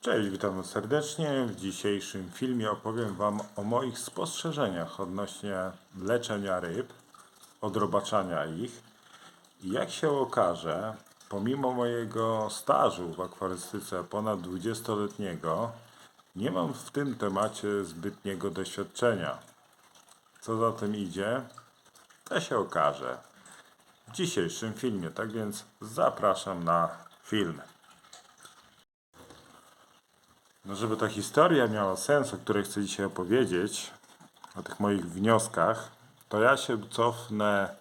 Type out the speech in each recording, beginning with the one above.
Cześć, witam serdecznie. W dzisiejszym filmie opowiem Wam o moich spostrzeżeniach odnośnie leczenia ryb, odrobaczania ich. I jak się okaże, pomimo mojego stażu w akwarystyce ponad 20-letniego, nie mam w tym temacie zbytniego doświadczenia. Co za tym idzie, to się okaże w dzisiejszym filmie. Tak więc zapraszam na film. No, żeby ta historia miała sens, o której chcę dzisiaj opowiedzieć, o tych moich wnioskach, to ja się cofnę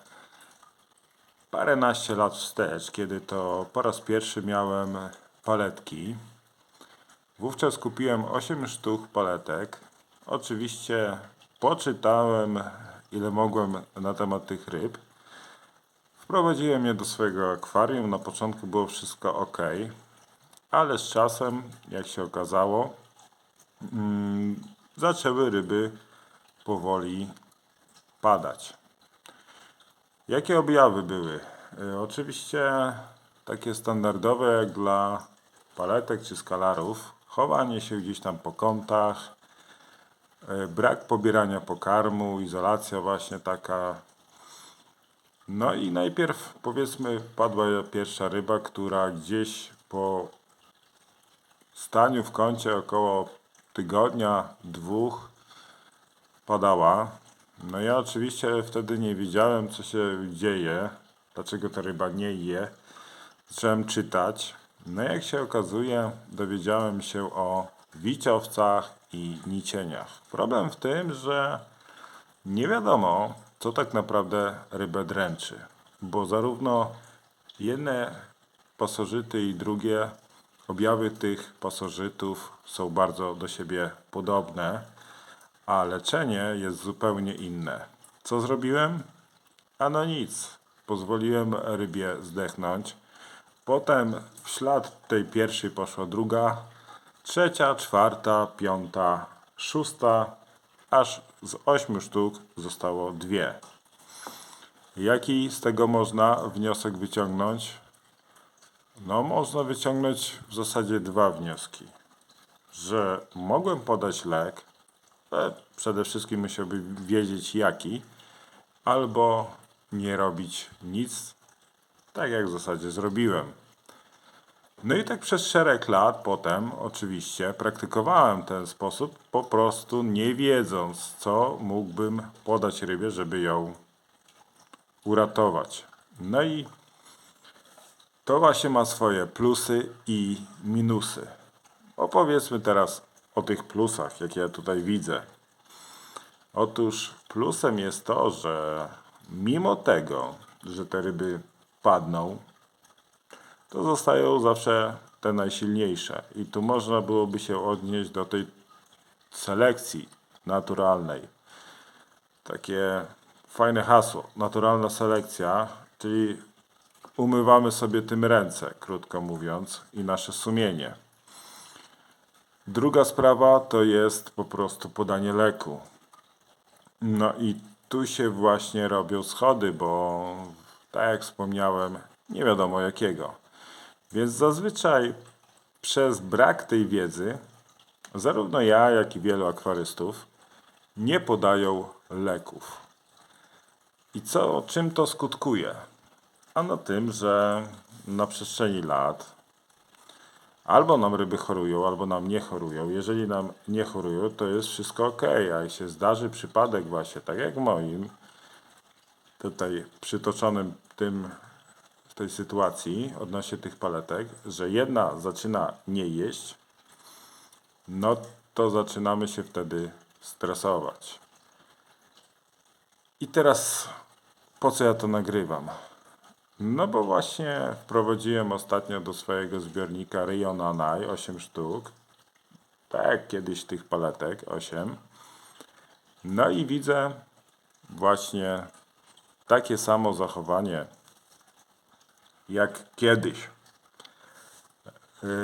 paręnaście lat wstecz, kiedy to po raz pierwszy miałem paletki. Wówczas kupiłem 8 sztuk paletek. Oczywiście poczytałem, ile mogłem na temat tych ryb. Wprowadziłem je do swojego akwarium. Na początku było wszystko ok, ale z czasem, jak się okazało, mm, zaczęły ryby powoli padać. Jakie objawy były? Y, Oczywiście takie standardowe jak dla paletek czy skalarów. Chowanie się gdzieś tam po kątach, y, brak pobierania pokarmu, izolacja właśnie taka. No i najpierw powiedzmy padła pierwsza ryba, która gdzieś po staniu w kącie około tygodnia, dwóch padała. No ja oczywiście wtedy nie wiedziałem, co się dzieje, dlaczego ta ryba nie je. Zacząłem czytać. No jak się okazuje, dowiedziałem się o wiciowcach i nicieniach. Problem w tym, że nie wiadomo, co tak naprawdę rybę dręczy, bo zarówno jedne pasożyty i drugie objawy tych pasożytów są bardzo do siebie podobne, a leczenie jest zupełnie inne. Co zrobiłem? Ano nic. Pozwoliłem rybie zdechnąć. Potem w ślad tej pierwszej poszła druga, trzecia, czwarta, piąta, szósta, aż z ośmiu sztuk zostało dwie. Jaki z tego można wniosek wyciągnąć? No, można wyciągnąć w zasadzie dwa wnioski. Że mogłem podać lek, ale przede wszystkim musiałbym wiedzieć jaki, albo nie robić nic, tak jak w zasadzie zrobiłem. No i tak przez szereg lat potem oczywiście praktykowałem ten sposób, po prostu nie wiedząc, co mógłbym podać rybie, żeby ją uratować. No i to właśnie ma swoje plusy i minusy. Opowiedzmy teraz o tych plusach, jakie ja tutaj widzę. Otóż plusem jest to, że mimo tego, że te ryby padną, to zostają zawsze te najsilniejsze. I tu można byłoby się odnieść do tej selekcji naturalnej. Takie fajne hasło, naturalna selekcja, czyli umywamy sobie tym ręce, krótko mówiąc, i nasze sumienie. Druga sprawa to jest po prostu podanie leku. No i tu się właśnie robią schody, bo tak jak wspomniałem, nie wiadomo jakiego. Więc zazwyczaj przez brak tej wiedzy, zarówno ja, jak i wielu akwarystów nie podają leków. I co, czym to skutkuje? Ano tym, że na przestrzeni lat albo nam ryby chorują, albo nam nie chorują. Jeżeli nam nie chorują, to jest wszystko ok, a jak się zdarzy przypadek właśnie, tak jak moim, tutaj przytoczonym tym, w tej sytuacji odnośnie tych paletek, że jedna zaczyna nie jeść, no to zaczynamy się wtedy stresować. I teraz po co ja to nagrywam? No bo właśnie wprowadziłem ostatnio do swojego zbiornika Rion Anai 8 sztuk. Tak kiedyś tych paletek 8. No i widzę właśnie takie samo zachowanie jak kiedyś.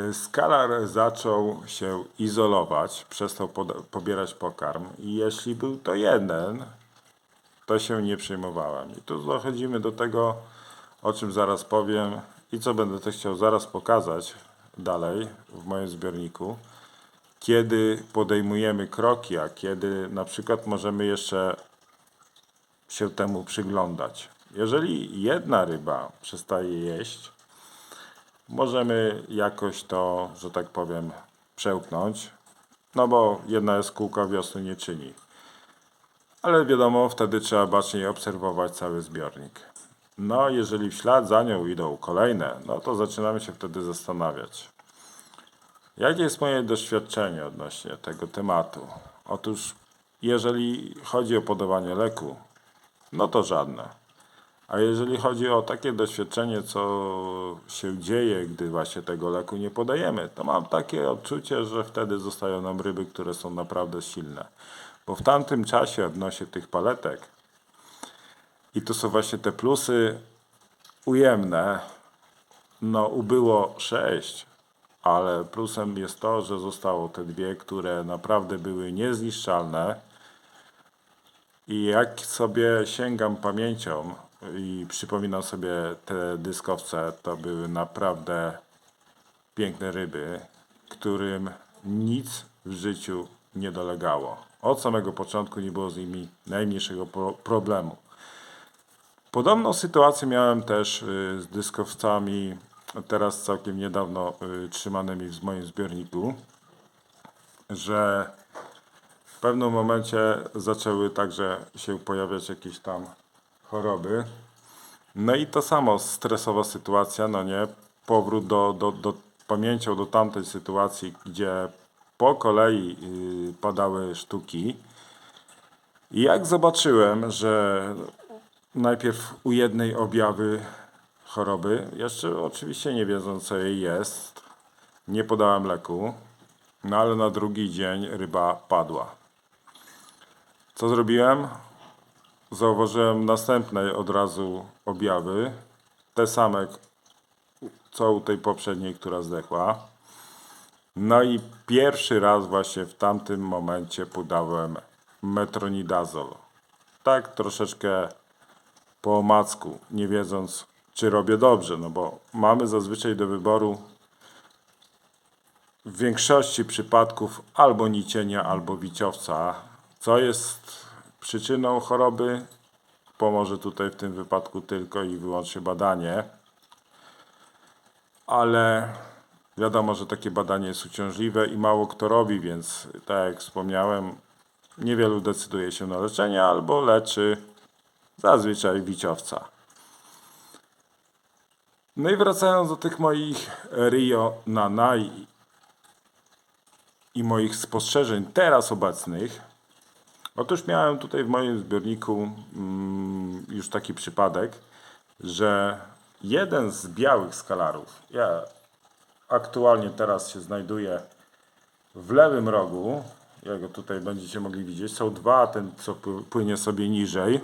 Y, Skalar zaczął się izolować, przestał pobierać pokarm i jeśli był to jeden, to się nie przejmowałem. I tu dochodzimy do tego, o czym zaraz powiem i co będę też chciał zaraz pokazać, dalej w moim zbiorniku, kiedy podejmujemy kroki, a kiedy na przykład możemy jeszcze się temu przyglądać. Jeżeli jedna ryba przestaje jeść, możemy jakoś to, że tak powiem, przełknąć, no bo jedna jest kółka wiosny nie czyni. Ale wiadomo, wtedy trzeba baczniej obserwować cały zbiornik. No, jeżeli w ślad za nią idą kolejne, no to zaczynamy się wtedy zastanawiać. Jakie jest moje doświadczenie odnośnie tego tematu? Otóż, jeżeli chodzi o podawanie leku, no to żadne. A jeżeli chodzi o takie doświadczenie, co się dzieje, gdy właśnie tego leku nie podajemy, to mam takie odczucie, że wtedy zostają nam ryby, które są naprawdę silne. Bo w tamtym czasie odnośnie tych paletek, i to są właśnie te plusy ujemne, no ubyło 6, ale plusem jest to, że zostało te dwie, które naprawdę były niezniszczalne. I jak sobie sięgam pamięcią i przypominam sobie te dyskowce, to były naprawdę piękne ryby, którym nic w życiu nie dolegało. Od samego początku nie było z nimi najmniejszego pro- problemu. Podobną sytuację miałem też y, z dyskowcami teraz całkiem niedawno y, trzymanymi w moim zbiorniku, że w pewnym momencie zaczęły także się pojawiać jakieś tam choroby. No i to samo, stresowa sytuacja, no nie, powrót do, do, do pamięcią do tamtej sytuacji, gdzie po kolei y, padały sztuki. I jak zobaczyłem, że najpierw u jednej objawy choroby, jeszcze oczywiście nie wiedząc co jej jest, nie podałem leku, no ale na drugi dzień ryba padła. Co zrobiłem? Zauważyłem następne od razu objawy, te same co u tej poprzedniej, która zdechła. No i pierwszy raz właśnie w tamtym momencie podałem metronidazol. Tak troszeczkę po omacku, nie wiedząc czy robię dobrze, no bo mamy zazwyczaj do wyboru w większości przypadków albo nicienia, albo wiciowca. Co jest przyczyną choroby? Pomoże tutaj w tym wypadku tylko i wyłącznie badanie. Ale wiadomo, że takie badanie jest uciążliwe i mało kto robi, więc tak jak wspomniałem, niewielu decyduje się na leczenie albo leczy zazwyczaj wiciowca. No i wracając do tych moich Rio Nana i, moich spostrzeżeń teraz obecnych, otóż miałem tutaj w moim zbiorniku mm, już taki przypadek, że jeden z białych skalarów, ja aktualnie teraz się znajduję w lewym rogu, jak go tutaj będziecie mogli widzieć, są dwa, ten co pły- płynie sobie niżej.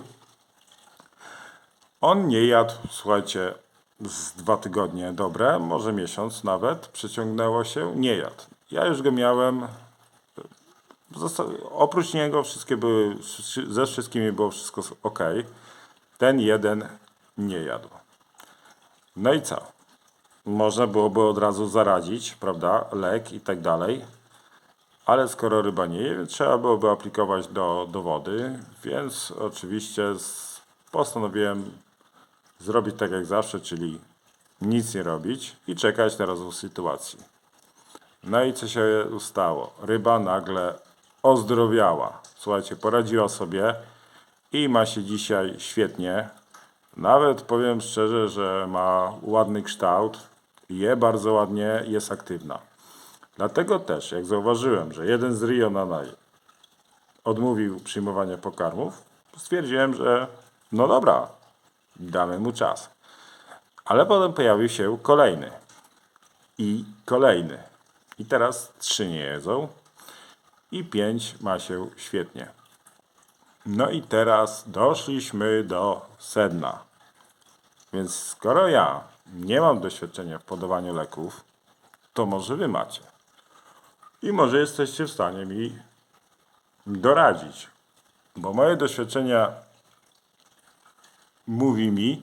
On nie jadł, słuchajcie, z dwa tygodnie dobre, może miesiąc nawet, przeciągnęło się, nie jadł. Ja już go miałem, oprócz niego wszystkie były, ze wszystkimi było wszystko ok. Ten jeden nie jadł. No i co? Można byłoby od razu zaradzić, prawda, lek i tak dalej. Ale skoro ryba nie je, trzeba byłoby aplikować do, do wody, więc oczywiście postanowiłem zrobić tak jak zawsze, czyli nic nie robić i czekać na rozwój sytuacji. No i co się stało? Ryba nagle ozdrowiała. Słuchajcie, poradziła sobie i ma się dzisiaj świetnie. Nawet powiem szczerze, że ma ładny kształt, je bardzo ładnie, jest aktywna. Dlatego też, jak zauważyłem, że jeden z Rio Nanai odmówił przyjmowania pokarmów, stwierdziłem, że no dobra, damy mu czas. Ale potem pojawił się kolejny i kolejny. I teraz trzy nie jedzą i pięć ma się świetnie. No i teraz doszliśmy do sedna. Więc skoro ja nie mam doświadczenia w podawaniu leków, to może wy macie. I może jesteście w stanie mi doradzić. Bo moje doświadczenia mówi mi,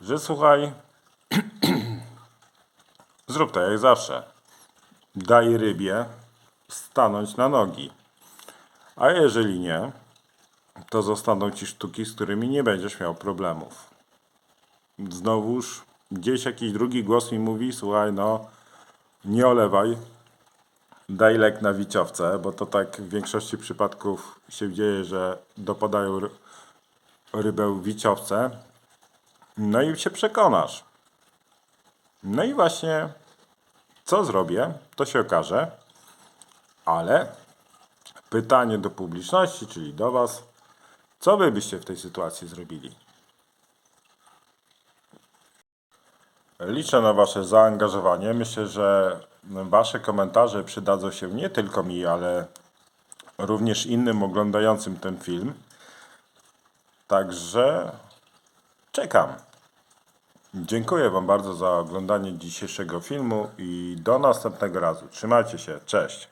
że słuchaj, zrób to jak zawsze. Daj rybie stanąć na nogi. A jeżeli nie, to zostaną ci sztuki, z którymi nie będziesz miał problemów. Znowuż gdzieś jakiś drugi głos mi mówi, słuchaj, no nie olewaj, daj lek na wiciowce, bo to tak w większości przypadków się dzieje, że dopadają ry- rybę w wiciowce, no i się przekonasz. No i właśnie, co zrobię, to się okaże, ale pytanie do publiczności, czyli do Was, co Wy byście w tej sytuacji zrobili? Liczę na Wasze zaangażowanie. Myślę, że Wasze komentarze przydadzą się nie tylko mi, ale również innym oglądającym ten film. Także czekam. Dziękuję Wam bardzo za oglądanie dzisiejszego filmu i do następnego razu. Trzymajcie się. Cześć.